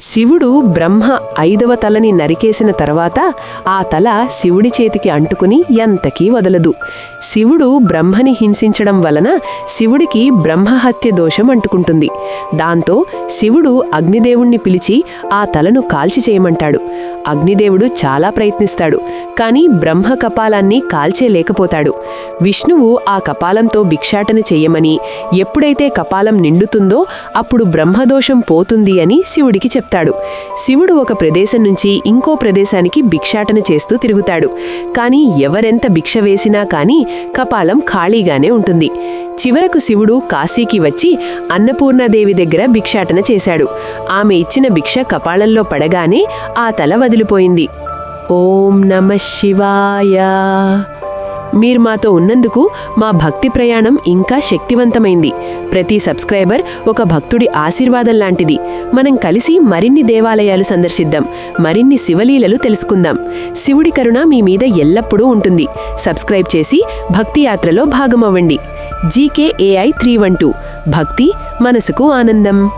శివుడు బ్రహ్మ ఐదవ తలని నరికేసిన తర్వాత ఆ తల శివుడి చేతికి అంటుకుని ఎంతకీ వదలదు. శివుడు బ్రహ్మని హింసించడం వలన శివుడికి బ్రహ్మహత్య దోషం అంటుకుంటుంది. దాంతో శివుడు అగ్నిదేవుణ్ణి పిలిచి ఆ తలను కాల్చి చేయమంటాడు. అగ్నిదేవుడు చాలా ప్రయత్నిస్తాడు కాని బ్రహ్మ కపాలాన్ని కాల్చేలేకపోతాడు. విష్ణువు ఆ కపాలంతో భిక్షాటన చెయ్యమని ఎప్పుడైతే కపాలం నిండుతుందో అప్పుడు బ్రహ్మదోషం పోతుంది అని శివుడికి చెప్తాడు. శివుడు ఒక ప్రదేశం నుంచి ఇంకో ప్రదేశానికి భిక్షాటన చేస్తూ తిరుగుతాడు. కాని ఎవరెంత భిక్ష వేసినా కానీ కపాలం ఖాళీగానే ఉంటుంది. చివరకు శివుడు కాశీకి వచ్చి అన్నపూర్ణాదేవి దగ్గర భిక్షాటన చేశాడు. ఆమె ఇచ్చిన భిక్ష కపాలంలో పడగానే ఆ తల వదిలిపోయింది. ఓం నమ శివాయ. మీరు మాతో ఉన్నందుకు మా భక్తి ప్రయాణం ఇంకా శక్తివంతమైంది. ప్రతి సబ్స్క్రైబర్ ఒక భక్తుడి ఆశీర్వాదం లాంటిది. మనం కలిసి మరిన్ని దేవాలయాలు సందర్శిద్దాం. మరిన్ని శివలీలలు తెలుసుకుందాం. శివుడి కరుణ మీ మీద ఎల్లప్పుడూ ఉంటుంది. సబ్స్క్రైబ్ చేసి భక్తి యాత్రలో భాగమవ్వండి. GKAI three one two. భక్తి మనసుకు ఆనందం.